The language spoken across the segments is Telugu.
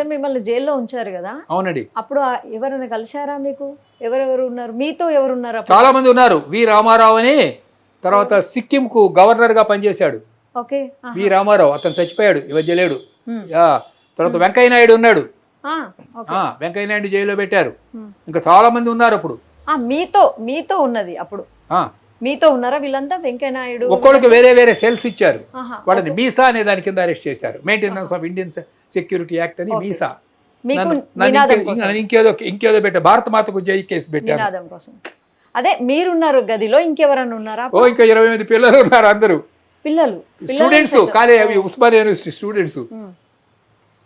సార్ మిమ్మల్ని జైల్లో ఉంచారు కదా? అవునండి. అప్పుడు ఎవరైనా కలిశారా మీకు? ఎవరెవరు ఉన్నారు? మీతో ఎవరు ఉన్నారు? చాలా మంది ఉన్నారు. వి రామారావు అని తర్వాత సిక్కింకు గవర్నర్గా పనిచేశాడు. ఓకే. వి రామారావు అతను చచ్చిపోయాడు ఈ మధ్య లేడు. హ్మ్. యా తర్వాత వెంకయ్య నాయుడు ఉన్నాడు. వెంకయ్య నాయుడు జైల్లో పెట్టారు. ఇంకా చాలా మంది ఉన్నారు అప్పుడు. ఆ, మీతో మీతో ఉన్నది అప్పుడు. మీతో ఉన్నారా వీళ్ళంతా? వెంకయ్య నాయుడు ఒక్కొక్కడికి వేరే వేరే సెల్స్ ఇచ్చారు. వాళ్ళని మీసా అనే దాని కింద అరెస్ట్ చేశారు. Maintenance of Indian security act అని. మీసా. ఇంకేదో ఇంకేదో పెట్టారు భారత మాతకు జై కేసు పెట్టారు. అదే మీరున్నారు గదిలో ఇంకెవరన్నా ఉన్నారా? ఓ ఇంకా ఇరవై మంది పిల్లలు ఉన్నారు అందరూ. పిల్లలు స్టూడెంట్స్ సైతం. కాలే అవి ఉస్మానియా యూనివర్సిటీ స్టూడెంట్స్.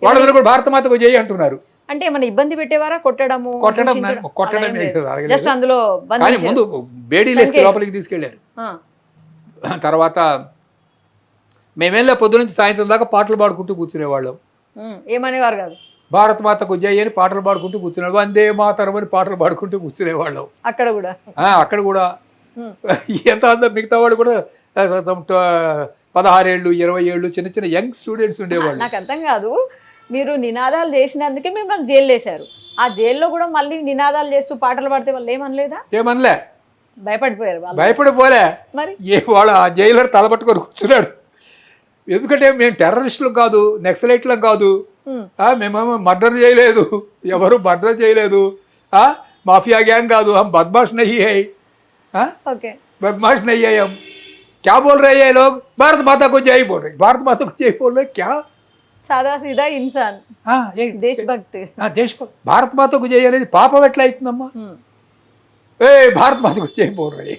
వాళ్ళందరూ కూడా భారత మాతకు జై అంటున్నారు. అంటే ఏమైనా ఇబ్బంది పెట్టేవారా కొట్టడము కొట్టడం కొట్టడం. జస్ట్ అందులో కానీ. ముందు లోపలికి తీసుకెళ్ళారు తర్వాత మేమెళ్ళే పొద్దు నుంచి సాయంత్రం దాకా పాటలు పాడుకుంటూ కూర్చునేవాళ్ళం. ఏమనేవారు కాదు. భారత మాతకు జై అని పాటలు పాడుకుంటూ కూర్చునేవాళ్ళం. వందే మాతరం అని పాటలు పాడుకుంటూ కూర్చునేవాళ్ళం. అక్కడ కూడా. అక్కడ కూడా. ఎంత అంత మిగతా వాళ్ళు కూడా పదహారేళ్ళు ఇరవై ఏళ్ళు చిన్న చిన్న యంగ్ స్టూడెంట్స్ ఉండేవాళ్ళు. నాకు అర్థం కాదు. మీరు నినాదాలు చేసినందుకే మిమ్మల్ని జైలు వేశారు ఆ జైల్లో కూడా మళ్ళీ నినాదాలు చేస్తూ పాటలు పాడితే వాళ్ళు ఏమనలేదా ఏమనలే భయపడిపోయారు వాళ్ళు భయపడిపోలే మరి ఏ వాళ్ళ ఆ జైలర్ తలపట్టుకొని కూర్చున్నాడు ఎందుకంటే మేము టెర్రరిస్టులు కాదు నెక్సలైట్లం కాదు ఉమ్, ఆ, మేమేమో మర్డర్ చేయలేదు ఎవరు మర్డర్ చేయలేదు ఆ, మాఫియా గ్యాంగ్ కాదు हम बदमाश नहीं है हाँ ఓకే बदमाश नहीं है हम क्या बोल रहे हैं ये लोग भारत माता को जय बोल रहे भारत माता को जय बोल रहे क्या సాదా సీదా ఇన్సాన్. దేశభక్తి. దేశ భారత్ మాతకు జయ అనేది పాపం ఎట్లా అవుతుందమ్మా? ఏ భారత్ మాతకు జయ పోర్రయ్య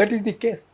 దట్ ఈస్ ది కేస్